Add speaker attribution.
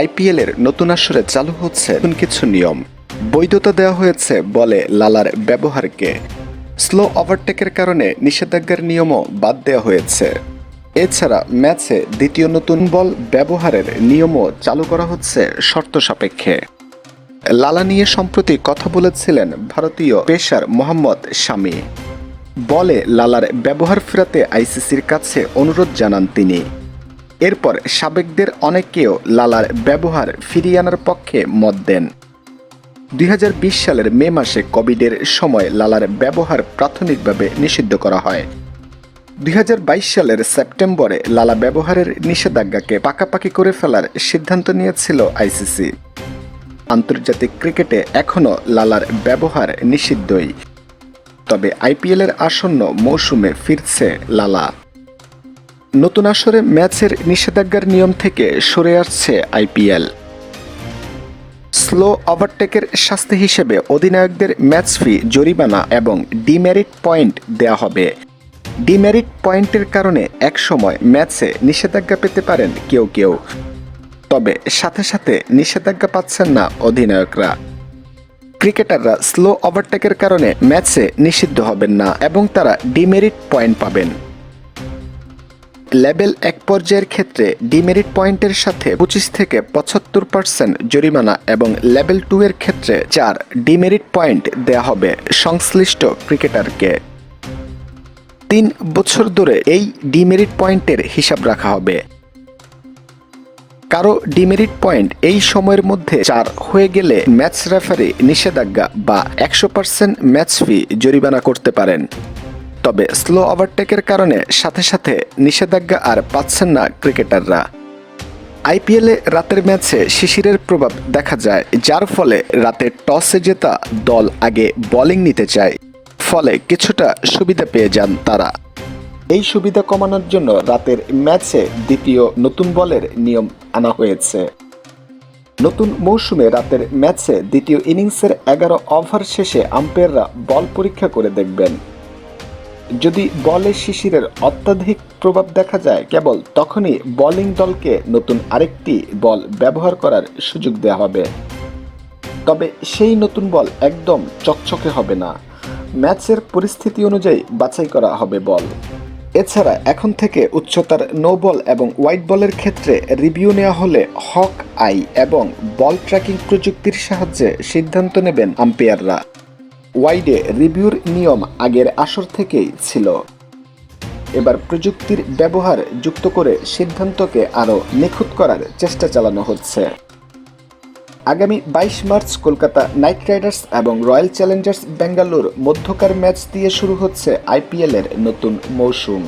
Speaker 1: আইপিএলের নতুন আসরে চালু হচ্ছে নতুন কিছু নিয়ম। বৈধতা দেওয়া হয়েছে বলে লালার ব্যবহারকে। স্লো ওভারটেকের কারণে নিষেধাজ্ঞার নিয়মও বাদ দেওয়া হয়েছে। এছাড়া ম্যাচে দ্বিতীয় নতুন বল ব্যবহারের নিয়মও চালু করা হচ্ছে শর্ত সাপেক্ষে। লালা নিয়ে সম্প্রতি কথা বলেছিলেন ভারতীয় পেশার মোহাম্মদ শামি। বলে লালার ব্যবহার ফেরাতে আইসিসির কাছে অনুরোধ জানান তিনি। এরপর সাবেকদের অনেকেও লালার ব্যবহার ফিরিয়ে আনার পক্ষে মত দেন। দুই হাজার বিশ সালের মে মাসে কোভিডের সময় লালার ব্যবহার প্রাথমিকভাবে নিষিদ্ধ করা হয়। দুই হাজার বাইশ সালের সেপ্টেম্বরে লালা ব্যবহারের নিষেধাজ্ঞাকে পাকাপাকি করে ফেলার সিদ্ধান্ত নিয়েছিল আইসিসি। আন্তর্জাতিক ক্রিকেটে এখনও লালার ব্যবহার নিষিদ্ধই। তবে আইপিএলের আসন্ন মৌসুমে ফিরছে লালা। নতুন আসরে ম্যাচের নিষেধাজ্ঞার নিয়ম থেকে সরে আসছে আইপিএল। স্লো ওভারটেকের শাস্তি হিসেবে অধিনায়কদের ম্যাচ ফি, জরিমানা এবং ডিমেরিট পয়েন্ট দেওয়া হবে। ডিমেরিট পয়েন্টের কারণে একসময় ম্যাচে নিষেধাজ্ঞা পেতে পারেন কেউ কেউ। তবে সাথে সাথে নিষেধাজ্ঞা পাচ্ছেন না অধিনায়করা। ক্রিকেটাররা স্লো ওভারটেকের কারণে ম্যাচে নিষিদ্ধ হবেন না এবং তারা ডিমেরিট পয়েন্ট পাবেন। লেভেল এক পর্যায়ের ক্ষেত্রে ডিমেরিট পয়েন্টের সাথে পঁচিশ থেকে পঁচাত্তর পার্সেন্ট জরিমানা এবং লেভেল টু এর ক্ষেত্রে চার ডিমেরিট পয়েন্ট দেয়া হবে সংশ্লিষ্ট ক্রিকেটারকে। তিন বছর ধরে এই ডিমেরিট পয়েন্টের হিসাব রাখা হবে। কারও ডিমেরিট পয়েন্ট এই সময়ের মধ্যে চার হয়ে গেলে ম্যাচ রেফারি নিষেধাজ্ঞা বা একশো পার্সেন্ট ম্যাচ ফি জরিমানা করতে পারেন। তবে স্লো ওভারটেকের কারণে সাথে সাথে নিষেধাজ্ঞা আর পাচ্ছেন না ক্রিকেটাররা। আইপিএলে রাতের ম্যাচে শিশিরের প্রভাব দেখা যায়, যার ফলে রাতে টসে জেতা দল আগে বোলিং নিতে চায়। ফলে কিছুটা সুবিধা পেয়ে যান তারা। এই সুবিধা কমানোর জন্য রাতের ম্যাচে দ্বিতীয় নতুন বলের নিয়ম আনা হয়েছে। নতুন মৌসুমে রাতের ম্যাচে দ্বিতীয় ইনিংসের এগারো ওভার শেষে আম্পায়াররা বল পরীক্ষা করে দেখবেন। যদি বলে শিশিরের অত্যাধিক প্রভাব দেখা যায় কেবল তখনই বোলিং দলকে নতুন আরেকটি বল ব্যবহার করার সুযোগ দেওয়া হবে। তবে সেই নতুন বল একদম চকচকে হবে না। ম্যাচের পরিস্থিতি অনুযায়ী বাছাই করা হবে বল। এছাড়া এখন থেকে উচ্চতার নো বল এবং হোয়াইট বলের ক্ষেত্রে রিভিউ নেওয়া হলে হক আই এবং বল ট্র্যাকিং প্রযুক্তির সাহায্যে সিদ্ধান্ত নেবেন আম্পায়াররা। ওয়াইডে রিভিউর নিয়ম আগের আসর থেকেই ছিল। এবার প্রযুক্তির ব্যবহার যুক্ত করে সিদ্ধান্তকে আরও নিখুঁত করার চেষ্টা চালানো হচ্ছে। আগামী বাইশ মার্চ কলকাতা নাইট রাইডার্স এবং রয়্যাল চ্যালেঞ্জার্স বেঙ্গালুর মধ্যকার ম্যাচ দিয়ে শুরু হচ্ছে আইপিএলের নতুন মৌসুম।